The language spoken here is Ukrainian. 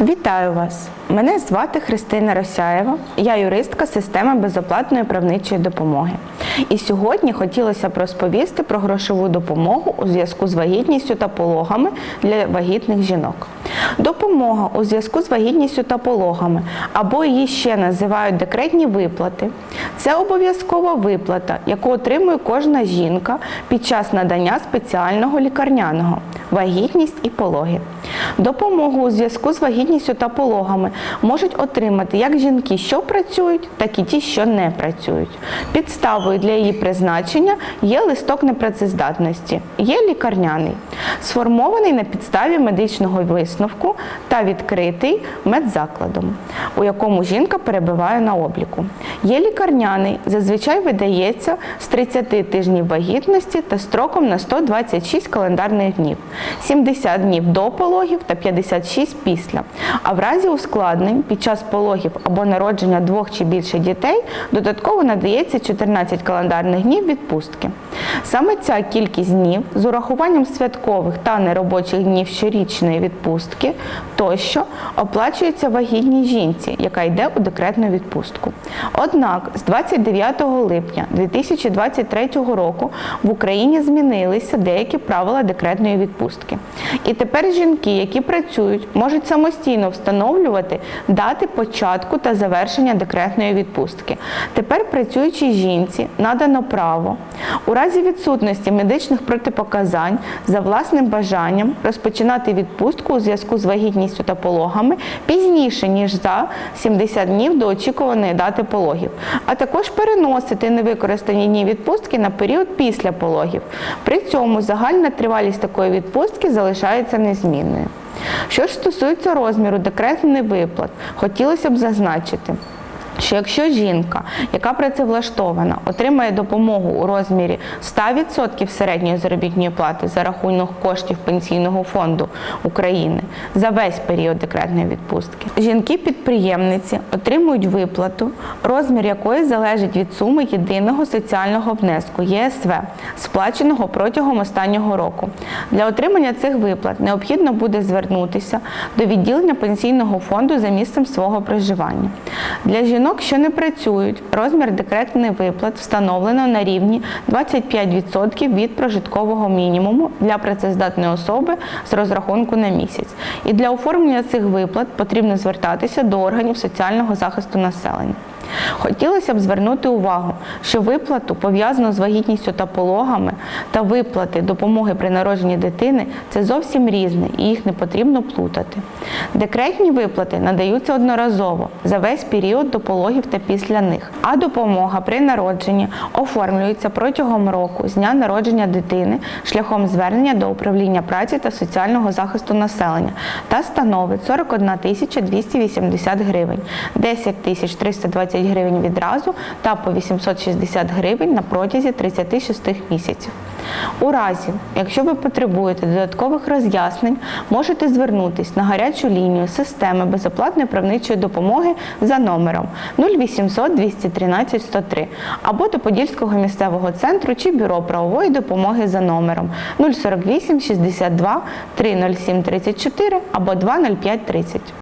Вітаю вас! Мене звати Христина Росяєва, я юристка системи безоплатної правничої допомоги. І сьогодні хотілося б розповісти про грошову допомогу у зв'язку з вагітністю та пологами для вагітних жінок. Допомога у зв'язку з вагітністю та пологами або її ще називають декретні виплати. Це обов'язкова виплата, яку отримує кожна жінка під час надання спеціального лікарняного вагітність і пологи. Допомогу у зв'язку з вагітністю та пологами можуть отримати як жінки, що працюють, так і ті, що не працюють. Підставою для її призначення є листок непрацездатності, є лікарняний, сформований на підставі медичного висновку та відкритий медзакладом, у якому жінка перебуває на обліку. Є лікарняний, зазвичай видається з 30 тижнів вагітності та строком на 126 календарних днів, 70 днів до пологів та 56 після. А в разі ускладнень під час пологів або народження двох чи більше дітей додатково надається 14 календарних днів відпустки. Саме ця кількість днів з урахуванням святкових та неробочих днів щорічної відпустки тощо оплачується вагітній жінці, яка йде у декретну відпустку. Однак з 29 липня 2023 року в Україні змінилися деякі правила декретної відпустки. І тепер жінки, які працюють, можуть самостійно встановлювати дати початку та завершення декретної відпустки. Тепер працюючій жінці надано право у разі відсутності медичних протипоказань за власним бажанням розпочинати відпустку у зв'язку з вагітністю та пологами пізніше ніж за 70 днів до очікуваної дати пологів, а також переносити невикористані дні відпустки на період після пологів. При цьому загальна тривалість такої відпустки залишається незмінною. Що ж стосується розміру декретних виплат, хотілося б зазначити. Що якщо жінка, яка працевлаштована, отримає допомогу у розмірі 100% середньої заробітної плати за рахунок коштів Пенсійного фонду України за весь період декретної відпустки, жінки-підприємниці отримують виплату, розмір якої залежить від суми єдиного соціального внеску ЄСВ, сплаченого протягом останнього року. Для отримання цих виплат необхідно буде звернутися до відділення пенсійного фонду за місцем свого проживання. Для жінок жінок, що не працюють, розмір декретних виплат встановлено на рівні 25% від прожиткового мінімуму для працездатної особи з розрахунку на місяць. І для оформлення цих виплат потрібно звертатися до органів соціального захисту населення. Хотілося б звернути увагу, що виплату пов'язану з вагітністю та пологами та виплати допомоги при народженні дитини це зовсім різне і їх не потрібно плутати. Декретні виплати надаються одноразово за весь період до пологів та після них, а допомога при народженні оформлюється протягом року з дня народження дитини шляхом звернення до управління праці та соціального захисту населення та становить 41 тисяча 280 гривень, 10 тисяч гривень відразу та по 860 гривень на протязі 36 місяців. У разі, якщо ви потребуєте додаткових роз'яснень, можете звернутись на гарячу лінію системи безоплатної правничої допомоги за номером 0800 213 103 або до Подільського місцевого центру чи бюро правової допомоги за номером 048 62 307 34 або 205 30.